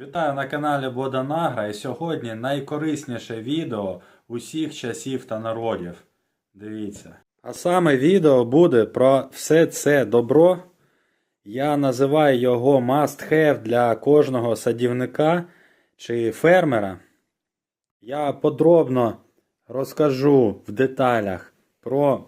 Вітаю на каналі Боданагра і сьогодні найкорисніше відео усіх часів та народів. Дивіться. А саме відео буде про все це добро. Я називаю його must have для кожного садівника чи фермера. Я подробно розкажу в деталях про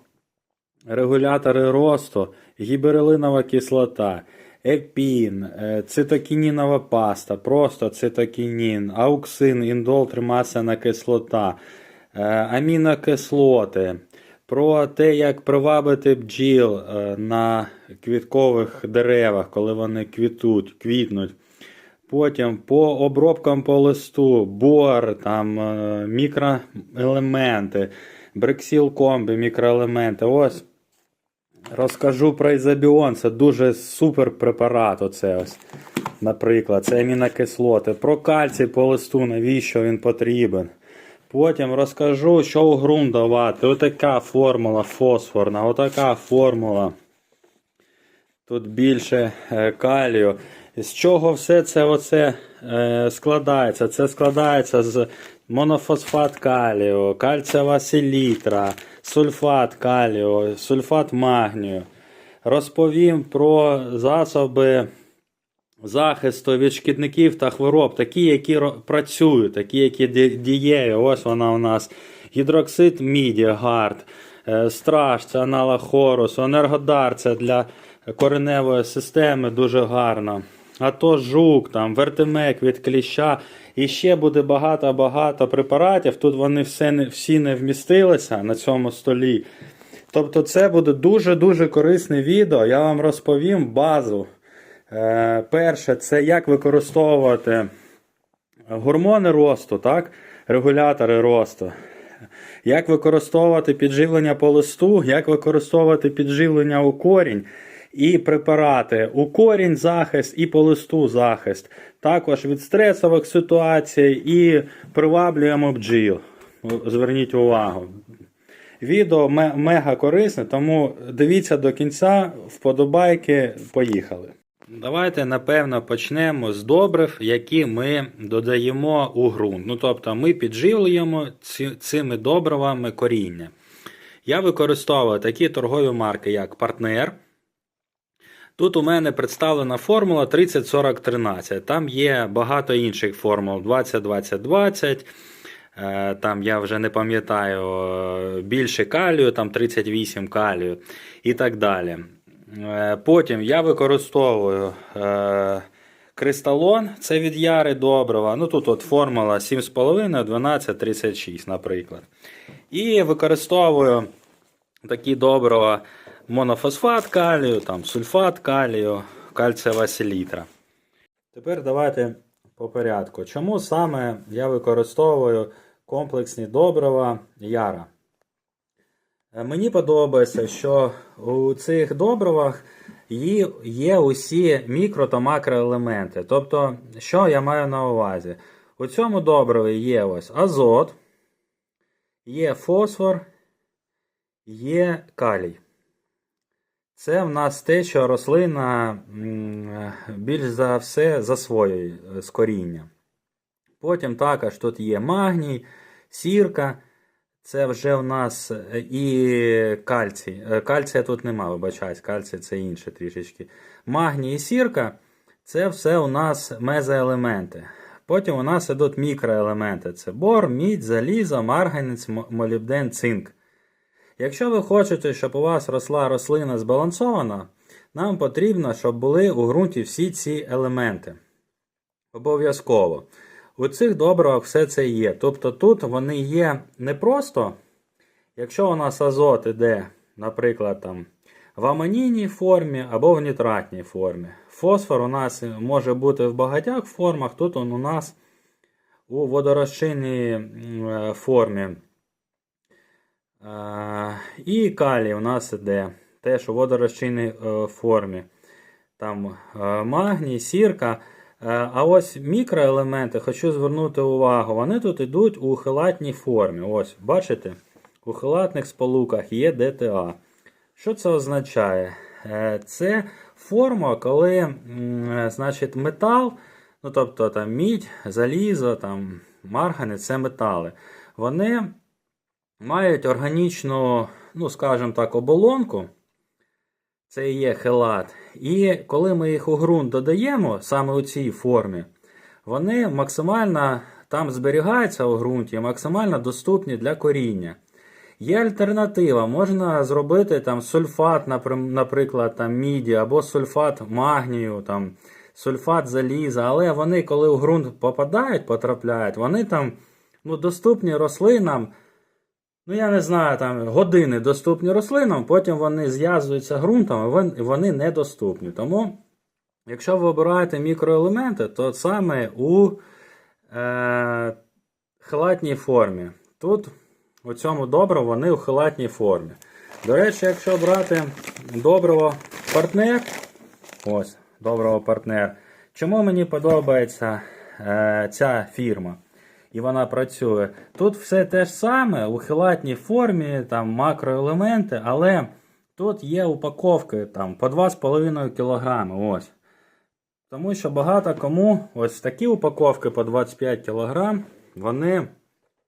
регулятори росту, гіберелинова кислота, епін, е, цитокінінова паста, просто цитокінін, ауксин, індол, тримасена кислота, е, амінокислоти, про те, як привабити бджіл е, на квіткових деревах, коли вони квітуть, квітнуть. Потім по обробкам по листу, бор, там, е, мікроелементи, брексіл комби, мікроелементи. Ось розкажу про ізобіон. Це дуже супер препарат. Оце ось. Наприклад, це амінокислоти. Про кальцій по листу, навіщо він потрібен. Потім розкажу, що у ґрунт давати. Отака формула фосфорна, отака формула. Тут більше е, калію. З чого все це оце, е, складається? Це складається з монофосфат калію, кальцієва селітра, сульфат калію, сульфат магнію. Розповім про засоби захисту від шкідників та хвороб, такі, які працюють, такі, які ді- дієві. Ось вона у нас. Гідроксид міді, гард, е, страж, це аналог хорусу, енергодар це для кореневої системи дуже гарно. А то жук, там, вертемек від кліща. І ще буде багато-багато препаратів. Тут вони все всі не вмістилися на цьому столі. Тобто це буде дуже-дуже корисне відео. Я вам розповім базу. Е, перше, це як використовувати гормони росту, так? регулятори росту. Як використовувати підживлення по листу, як використовувати підживлення у корінь і препарати у корінь захист і по листу захист. Також від стресових ситуацій і приваблюємо бджіл. Зверніть увагу. Відео мега корисне, тому дивіться до кінця, вподобайки, поїхали. Давайте, напевно, почнемо з добрив, які ми додаємо у ґрунт. Ну, тобто ми підживлюємо ці, цими добривами коріння. Я використовую такі торгові марки, як партнер. Тут у мене представлена формула 30-40-13. Там є багато інших формул 20-20-20. Е, Там я вже не пам'ятаю е, більше калію, там 38 калію і так далі. Е, Потім я використовую кристалон, це від яри добрива. Ну тут от формула 7,5, 12, 36, наприклад. І використовую такі добрива монофосфат калію, там, сульфат калію, кальцієва селітра. Тепер давайте по порядку. Чому саме я використовую комплексні добрива Яра? Е, Мені подобається, що у цих добривах є, є усі мікро та макроелементи. Тобто, що я маю на увазі? У цьому добриві є ось азот, є фосфор, є калій. Це в нас те, що рослина більш за все засвоює е, з коріння. Потім також тут є магній, сірка. Це вже в нас е, і кальцій. Е, Кальція тут нема, вибачаюсь, кальцій це інше трішечки. Магній і сірка це все у нас мезоелементи. Потім у нас ідуть мікроелементи: це бор, мідь, залізо, марганець, мо- молібден, цинк. Якщо ви хочете, щоб у вас росла рослина збалансована, нам потрібно, щоб були у ґрунті всі ці елементи. Обов'язково. У цих добривах все це є. Тобто тут вони є не просто, якщо у нас азот іде, наприклад, там, в амонійній формі або в нітратній формі. Фосфор у нас може бути в багатьох формах, тут він у нас у водорозчинній е, формі. І калій у нас іде теж у водорозчинній е, формі. Там е, магній, сірка. Е, А ось мікроелементи, хочу звернути увагу, вони тут йдуть у хелатній формі. Ось, бачите? У хелатних сполуках є ДТА. Що це означає? Це форма, коли значить, метал Ну, тобто там мідь, залізо, там, марганець це метали. Вони мають органічну, ну, скажімо так, оболонку. Це і є хелат. І коли ми їх у ґрунт додаємо, саме у цій формі, вони максимально там зберігаються у ґрунті, максимально доступні для коріння. Є альтернатива, можна зробити там сульфат, наприклад, там міді, або сульфат магнію, там, сульфат заліза, але вони, коли в ґрунт попадають, потрапляють, вони там ну, доступні рослинам. Ну, я не знаю, там години доступні рослинам, потім вони зв'язуються ґрунтом, і вони недоступні. Тому, якщо ви обираєте мікроелементи, то саме у е, хелатній формі. Тут у цьому добриво вони у хелатній формі. До речі, якщо брати добриво партнер, ось, добриво партнер, чому мені подобається е, ця фірма? І вона працює. Тут все те ж саме у хелатній формі, там макроелементи, але тут є упаковки там, по 2,5 кг. Тому що багато кому ось такі упаковки по 25 кг, вони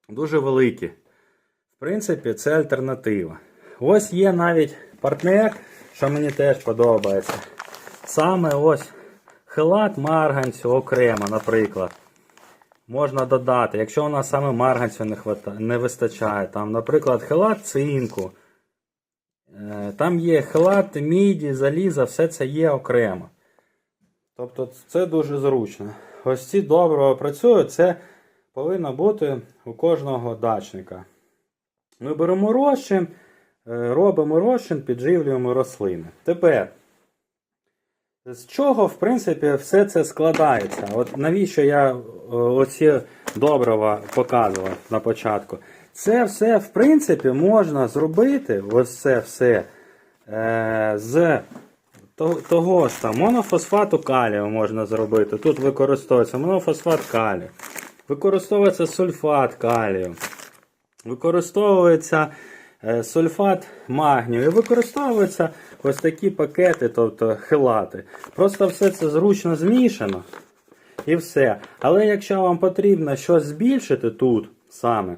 дуже великі. В принципі, це альтернатива. Ось є навіть партнер, що мені теж подобається. Саме ось хелат марганцю окремо, наприклад. Можна додати, якщо у нас саме марганцю не, не вистачає. Там, наприклад, хелат цинку. Е, Там є хелат міді, заліза, все це є окремо. Тобто це дуже зручно. Ось ці добре працюють, це повинно бути у кожного дачника. Ми беремо розчин, е, робимо розчин, підживлюємо рослини. Тепер, з чого, в принципі, все це складається? От навіщо я е, оці добрива показував на початку? Це все, в принципі, можна зробити, ось це все, е, з то- того ж там монофосфату калію можна зробити. Тут використовується монофосфат калію, використовується сульфат калію, використовується е, сульфат магнію і використовуються ось такі пакети, тобто хелати. Просто все це зручно змішано і все. Але якщо вам потрібно щось збільшити тут саме,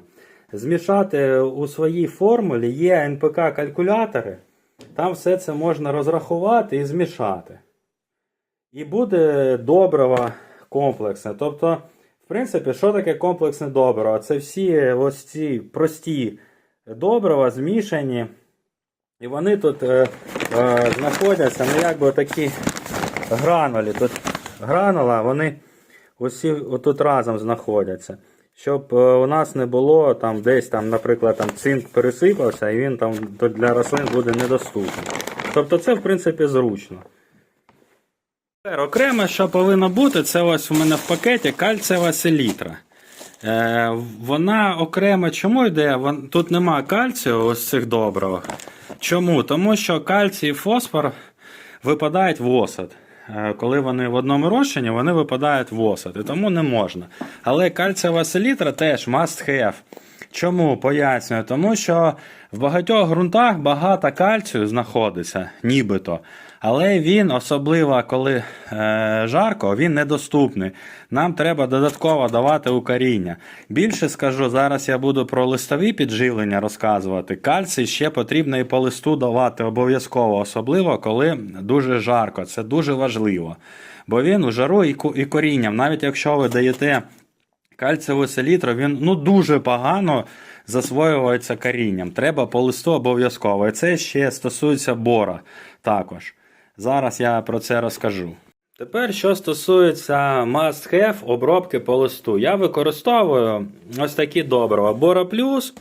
змішати у своїй формулі є НПК-калькулятори, там все це можна розрахувати і змішати. І буде добриво комплексне. Тобто, в принципі, що таке комплексне добриво? Це всі ось ці прості добрива змішані. І вони тут е, знаходяться, ну якби такі гранулі. Тут гранула, вони усі отут разом знаходяться. Щоб е, у нас не було там десь там, наприклад, там цинк пересипався і він там для рослин буде недоступний. Тобто це в принципі зручно. Окремо, що повинно бути, це ось у мене в пакеті кальцієва селітра. Е, вона окремо чому йде? Тут нема кальцію ось цих добривах. Чому? Тому що кальцій і фосфор випадають в осад. Е, Коли вони в одному розчині, вони випадають в осад, і тому не можна. Але кальцієва селітра теж must have. Чому пояснюю? Тому що в багатьох ґрунтах багато кальцію знаходиться, нібито. Але він, особливо коли е, жарко, він недоступний. Нам треба додатково давати укоріння. Більше скажу, зараз я буду про листові підживлення розказувати. Кальцій ще потрібно і по листу давати обов'язково, особливо коли дуже жарко. Це дуже важливо. Бо він у жару і корінням, навіть якщо ви даєте кальцієву селітру, він ну, дуже погано засвоюється корінням. Треба по листу обов'язково. І це ще стосується бора також. Зараз я про це розкажу. Тепер, що стосується must have обробки по листу, я використовую ось такі добрива. Бора плюс,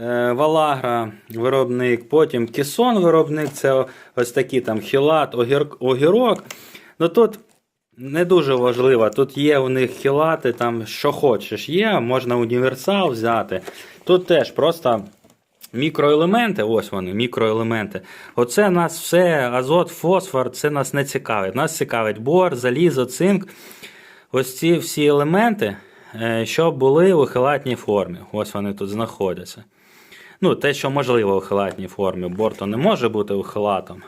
е, Валагра виробник, потім Кісон виробник, це ось такі там хілат, огірок. Ну тут не дуже важливо. Тут є у них хілати, там що хочеш є, можна універсал взяти. Тут теж просто мікроелементи, ось вони, мікроелементи. Оце нас все, азот, фосфор, це нас не цікавить. Нас цікавить бор, залізо, цинк. Ось ці всі елементи, е, що були у хелатній формі. Ось вони тут знаходяться. Ну, те, що можливо у хелатній формі. Бор то не може бути ухилатом.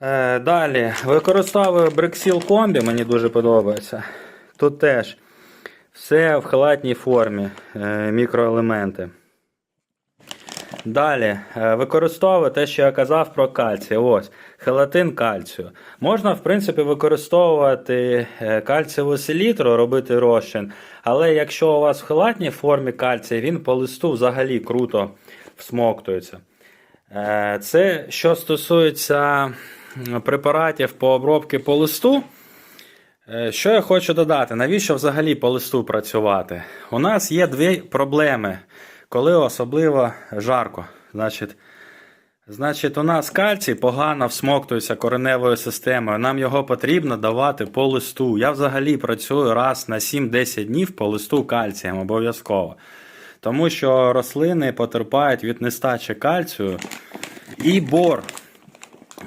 Е, далі використовую Брексіл комбі, мені дуже подобається. Тут теж все в халатній формі, е, мікроелементи. Далі е, використовую те, що я казав про кальцій. Ось, хелатин кальцію. Можна, в принципі, використовувати е, кальцієву селітру, робити розчин. Але якщо у вас в хелатній формі кальцій, він по листу взагалі круто всмоктується. Е, Це що стосується препаратів по обробці по листу. Що я хочу додати? Навіщо взагалі по листу працювати? У нас є дві проблеми, коли особливо жарко. Значить, значить, у нас кальцій погано всмоктується кореневою системою. Нам його потрібно давати по листу. Я взагалі працюю раз на 7-10 днів по листу кальцієм обов'язково. Тому що рослини потерпають від нестачі кальцію і бор.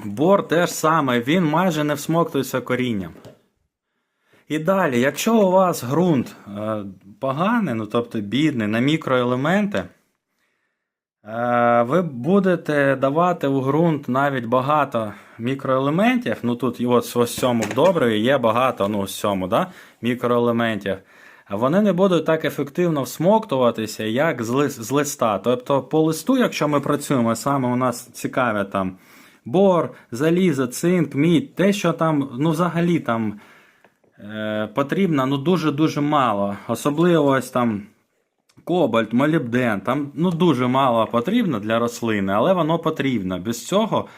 Бор теж саме, він майже не всмоктується корінням. І далі, якщо у вас ґрунт е, поганий, ну тобто бідний на мікроелементи, е, ви будете давати у ґрунт навіть багато мікроелементів. Ну тут і ось цьому в є багато, ну ось цьому, да, мікроелементів. Вони не будуть так ефективно всмоктуватися, як з, лис- з листа. Тобто по листу, якщо ми працюємо, саме у нас цікаве там бор, залізо, цинк, мідь, те, що там, ну взагалі там потрібно ну дуже-дуже мало. Особливо ось там кобальт, молібден, там ну дуже мало потрібно для рослини, але воно потрібно. Без цього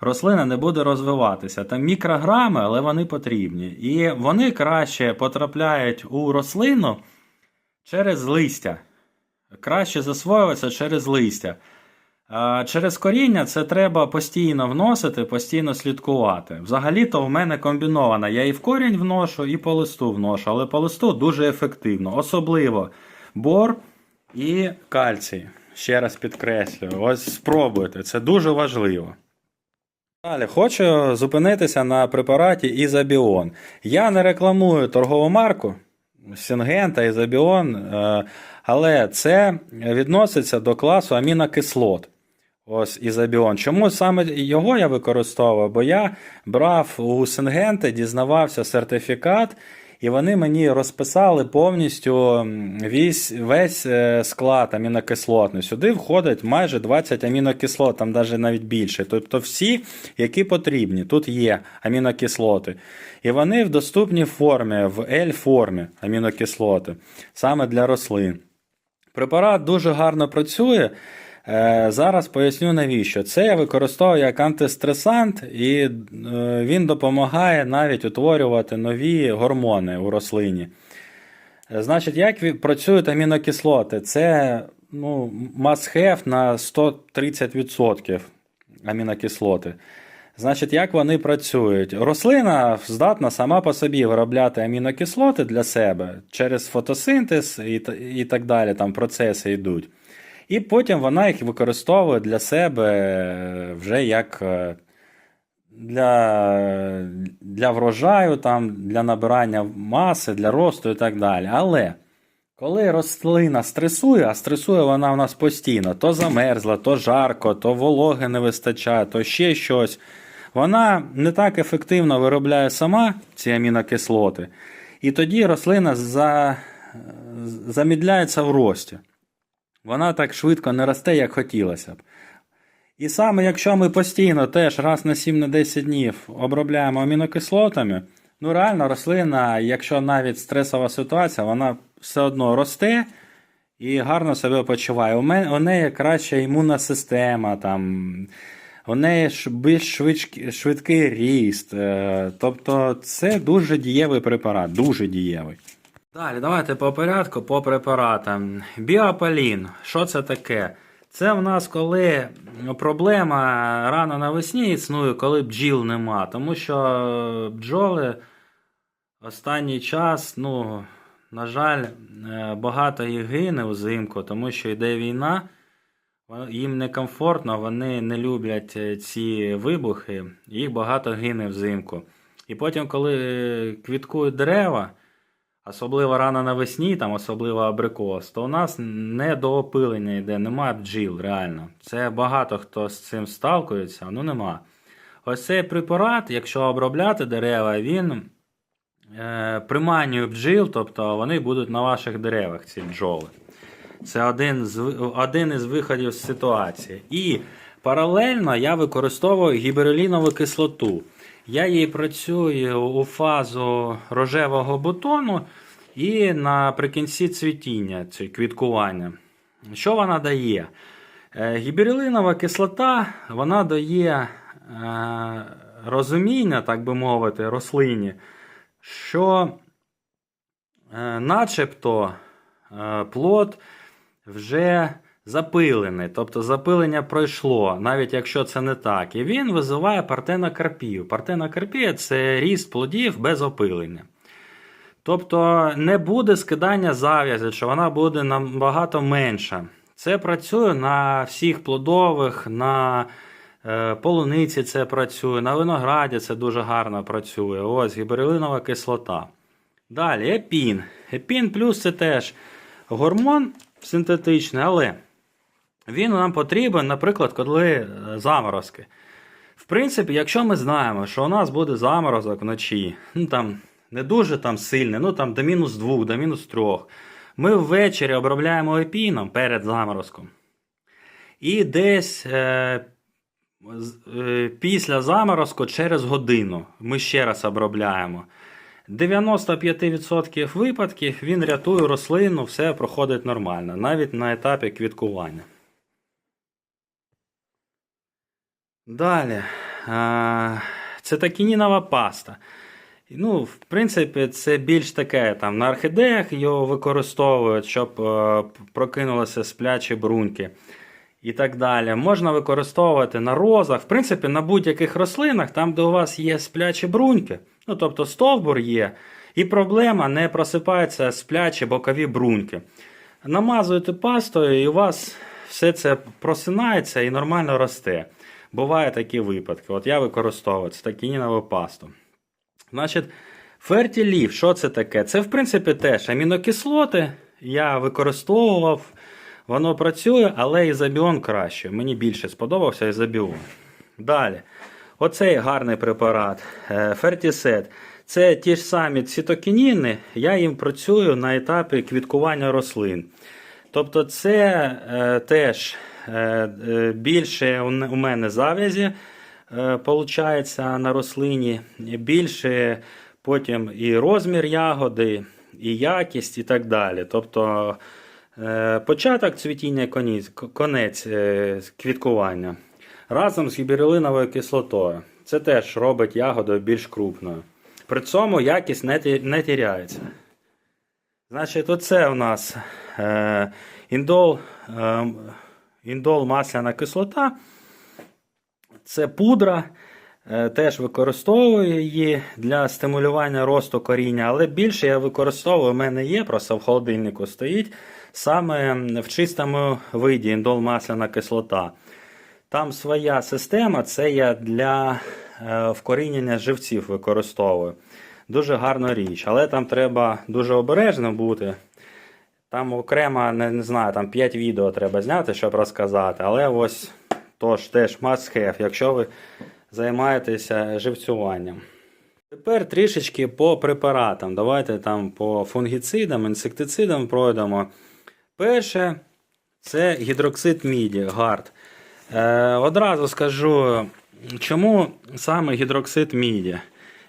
рослина не буде розвиватися. Там мікрограми, але вони потрібні. І вони краще потрапляють у рослину через листя. Краще засвоюються через листя. Через коріння це треба постійно вносити, постійно слідкувати. Взагалі-то в мене комбіновано. Я і в корінь вношу, і по листу вношу, але по листу дуже ефективно. Особливо бор і кальцій. Ще раз підкреслюю. Ось спробуйте, це дуже важливо. Далі хочу зупинитися на препараті Ізобіон. Я не рекламую торгову марку Сінгента, Ізобіон, е, але це відноситься до класу амінокислот. Ось Ізобіон. Чому саме його я використовую? Бо я брав у Сингенти, дізнавався сертифікат, і вони мені розписали повністю весь, весь склад амінокислотний. Сюди входить майже 20 амінокислот, там навіть навіть більше. Тобто всі, які потрібні. Тут є амінокислоти. І вони в доступній формі, в L-формі амінокислоти, саме для рослин. Препарат дуже гарно працює. Е, Зараз поясню навіщо. Це я використовую як антистресант, і е, він допомагає навіть утворювати нові гормони у рослині. Е, Значить, як працюють амінокислоти? Це ну, must have на 130% амінокислоти. Значить, як вони працюють? Рослина здатна сама по собі виробляти амінокислоти для себе через фотосинтез і, і так далі, там процеси йдуть. І потім вона їх використовує для себе е, вже як е, для, для врожаю, там, для набирання маси, для росту і так далі. Але коли рослина стресує, а стресує вона у нас постійно, то замерзла, то жарко, то вологи не вистачає, то ще щось. Вона не так ефективно виробляє сама ці амінокислоти, і тоді рослина за, замідляється в рості. Вона так швидко не росте, як хотілося б. І саме якщо ми постійно теж раз на 7-10 днів обробляємо амінокислотами, ну реально рослина, якщо навіть стресова ситуація, вона все одно росте і гарно себе почуває. У, мене, у неї краща імунна система, там, у неї більш швидкий, швидкий ріст. е, Тобто це дуже дієвий препарат, дуже дієвий. Далі, давайте по порядку, по препаратам. Біополін, що це таке? Це в нас коли проблема рано навесні існує, коли бджіл нема. Тому що бджоли останній час, ну, на жаль, е, багато їх гине взимку, тому що йде війна. Їм некомфортно, вони не люблять е, ці вибухи, їх багато гине взимку. І потім, коли е, квіткують дерева, особливо рано навесні, там особливо абрикос, то у нас не до опилення йде, немає бджіл, реально. Це багато хто з цим сталкується, ну нема. ось цей препарат, якщо обробляти дерева, він е, приманює бджіл, тобто вони будуть на ваших деревах, ці бджоли. Це один з, один із виходів з ситуації. І паралельно я використовую гіберелінову кислоту. Я її працюю у фазу рожевого бутону і наприкінці цвітіння, ці квіткування. Що вона дає? Е, кислота вона дає е, розуміння, так би мовити, рослині, що е, начебто плод вже запилений, тобто запилення пройшло, навіть якщо це не так. І він визиває партенокарпію. Партенокарпія це ріст плодів без опилення. Тобто не буде скидання зав'язі, що вона буде набагато менша. Це працює на всіх плодових, на е, полуниці це працює, на винограді це дуже гарно працює. Ось гіберелинова кислота. Далі епін. Епін плюс це теж гормон синтетичний, але він нам потрібен, наприклад, коли е, заморозки. В принципі, якщо ми знаємо, що у нас буде заморозок вночі, ну там не дуже там сильний, ну там до мінус 2, до мінус 3, ми ввечері обробляємо епіном перед заморозком. І десь е, е, після заморозку через годину ми ще раз обробляємо. 95% випадків він рятує рослину, все проходить нормально, навіть на етапі квіткування. Далі. А, Цитокінінова паста. Ну, в принципі, це більш таке там на орхідеях його використовують, щоб е, прокинулися сплячі бруньки і так далі. Можна використовувати на розах, в принципі, на будь-яких рослинах, там, де у вас є сплячі бруньки, ну тобто стовбур є, і проблема не просипаються сплячі бокові бруньки. Намазуєте пастою, і у вас все це просинається і нормально росте. Бувають такі випадки. От я використовую цитокінінову пасту. Значить, фертілів, що це таке? Це, в принципі, теж амінокислоти. Я використовував, воно працює, але ізобіон краще. Мені більше сподобався ізобіон. Далі. Оцей гарний препарат Фертісет. Це ті ж самі цитокініни, я їм працюю на етапі квіткування рослин. Тобто, це е, теж більше у мене зав'язі е, на рослині, більше потім і розмір ягоди, і якість, і так далі. Тобто е, початок цвітіння конець, конець е, квіткування разом з гіберелиновою кислотою. Це теж робить ягоду більш крупною. При цьому якість не, не тіряється. Значить, оце у нас е, індол, е, індол масляна кислота. Це пудра. Е, Теж використовую її для стимулювання росту коріння, але більше я використовую, у мене є, просто в холодильнику стоїть саме в чистому виді індол масляна кислота. Там своя система, це я для е, вкорінення живців використовую. Дуже гарна річ, але там треба дуже обережним бути. Там окремо, не, не знаю, там 5 відео треба зняти, щоб розказати. Але ось тож теж must have, якщо ви займаєтеся живцюванням. Тепер трішечки по препаратам. Давайте там по фунгіцидам, інсектицидам пройдемо. Перше, це гідроксид міді, гард. Е, одразу скажу, чому саме гідроксид міді.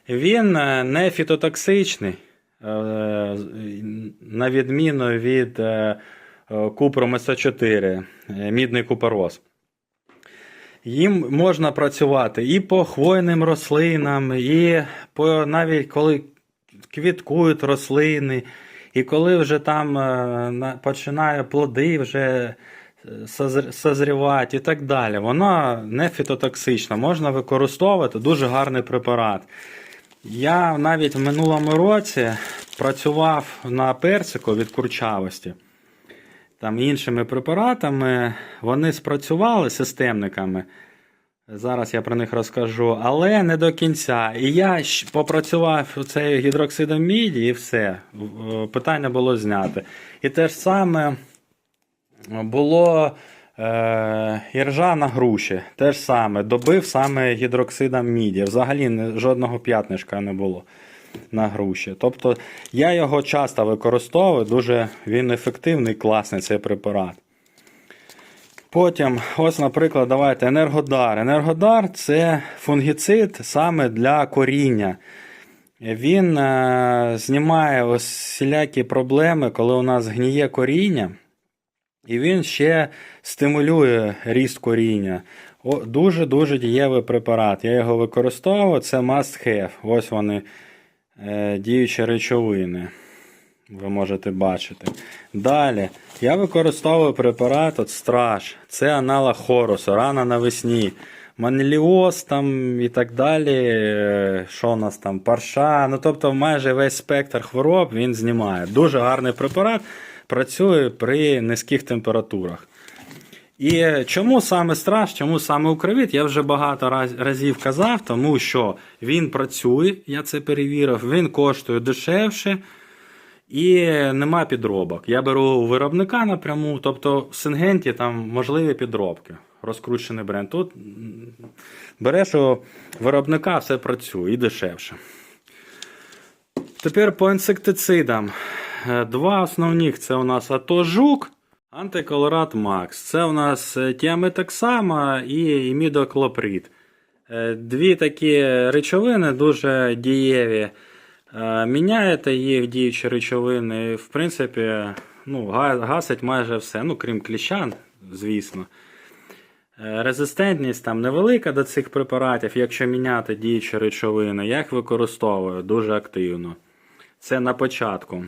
Він е, не фітотоксичний, на відміну від е, е, купру МС4, е, мідний купорос. Їм можна працювати і по хвойним рослинам, і по навіть коли квіткують рослини, і коли вже там е, починає плоди вже е, созрівати і так далі. Вона не фітотоксична, можна використовувати дуже гарний препарат. Я навіть в минулому році працював на персику від курчавості. Там іншими препаратами вони спрацювали системниками. Зараз я про них розкажу, але не до кінця. І я попрацював цей гідроксидом міді, і все. Питання було зняте. І те ж саме було Е, іржа на груші. Те ж саме. Добив саме гідроксидом міді. Взагалі жодного п'ятнишка не було на груші. Тобто я його часто використовую, дуже він ефективний, класний цей препарат. Потім, ось, наприклад, давайте енергодар. Енергодар це фунгіцид саме для коріння. Він е, знімає ось всілякі проблеми, коли у нас гніє коріння. І він ще стимулює ріст коріння. Дуже-дуже дієвий препарат. Я його використовую. Це must have. Ось вони е, діючі речовини. Ви можете бачити. Далі. Я використовую препарат от страж. Це аналог хорусу, рана навесні. Манліоз там і так далі. е, Що у нас там? Парша. Ну тобто майже весь спектр хвороб він знімає. Дуже гарний препарат. Працює при низьких температурах. І чому саме страж, чому саме укривіт, я вже багато раз- разів казав, тому що він працює, я це перевірив, він коштує дешевше і нема підробок. Я беру у виробника напряму, тобто в Сингенті там можливі підробки. Розкручений бренд. Тут береш у виробника, все працює і дешевше. Тепер по інсектицидам. Е, Два основних це у нас АТО Жук, антиколорат Макс. Це у нас е, тіаметоксама і імідоклоприд. Е, Дві такі речовини дуже дієві. Міняєте їх діючі речовини, в принципі, ну, гасить майже все, ну, крім кліщан, звісно. Резистентність там невелика до цих препаратів, якщо міняти діючі речовини, я їх використовую дуже активно. Це на початку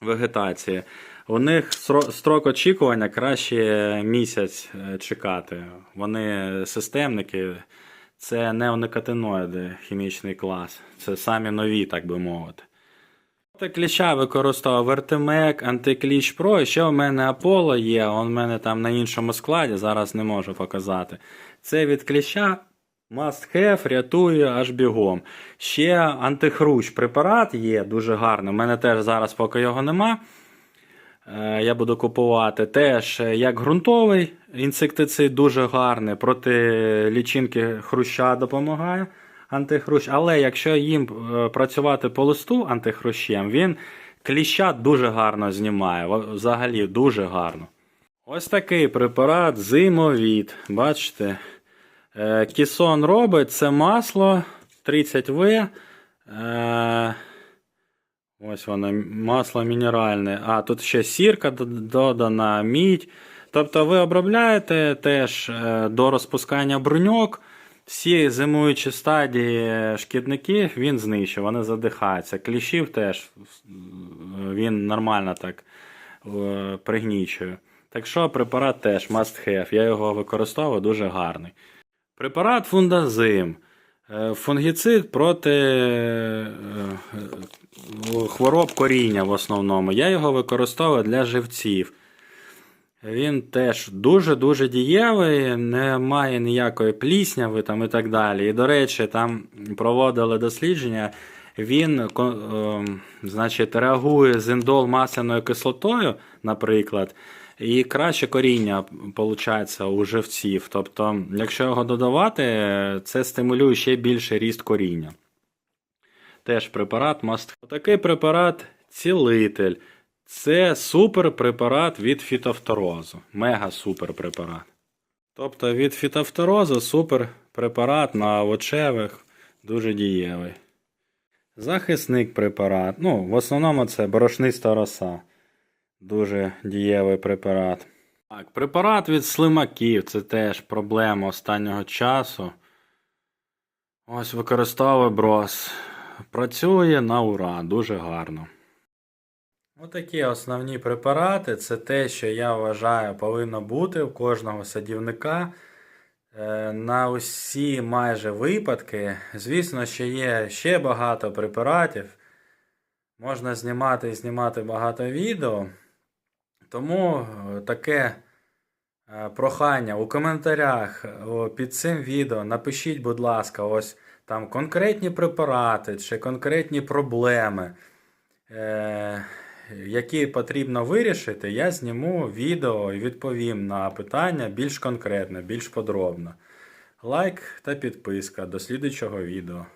вегетації. У них строк очікування краще місяць е, чекати. Вони системники, це неоникотиноїди, хімічний клас. Це самі нові, так би мовити. Проти кліща використовував Вертемек, Антикліч Про. І ще у мене Аполло є, он в мене там на іншому складі, зараз не можу показати. Це від кліща must have, рятує аж бігом. Ще антихрущ препарат є дуже гарний. У мене теж зараз поки його нема. Е, Я буду купувати теж е, як ґрунтовий інсектицид, дуже гарний, проти лічинки хруща допомагає антихрущ. Але якщо їм е, працювати по листу антихрущем, він кліща дуже гарно знімає. Взагалі дуже гарно. Ось такий препарат зимовід. Бачите? Е, Кісон робить це масло 30В. Е, Ось воно, масло мінеральне. А, тут ще сірка додана, мідь. Тобто ви обробляєте теж е, до розпускання бруньок. Всі зимуючі стадії шкідників він знищує, вони задихаються. Кліщів теж він нормально так пригнічує. Так що препарат теж must have. Я його використовую дуже гарний. Препарат фундазим. Е, Фунгіцид проти е, е, хвороб коріння в основному. Я його використовую для живців. Він теж дуже-дуже дієвий, не має ніякої плісняви там і так далі. І, до речі, там проводили дослідження. Він ем, значить, реагує з індол масляною кислотою, наприклад, і краще коріння виходить у живців. Тобто, якщо його додавати, це стимулює ще більше ріст коріння. Теж препарат must. Такий препарат цілитель. Це супер препарат від фітофторозу. Мега супер препарат. Тобто від фітофторозу супер препарат на овочевих, дуже дієвий. Захисник препарат. Ну, в основному це борошниста роса. Дуже дієвий препарат. Так, препарат від слимаків це теж проблема останнього часу. Ось використовую брос. Працює на ура, дуже гарно. Отакі основні препарати це те, що я вважаю повинно бути у кожного садівника. Е, На усі майже випадки. Звісно, що є ще багато препаратів. Можна знімати і знімати багато відео. Тому е, таке е, прохання у коментарях під цим відео напишіть, будь ласка, ось там конкретні препарати чи конкретні проблеми. Е, які потрібно вирішити, я зніму відео і відповім на питання більш конкретно, більш подробно. Лайк та підписка. До слідуючого відео.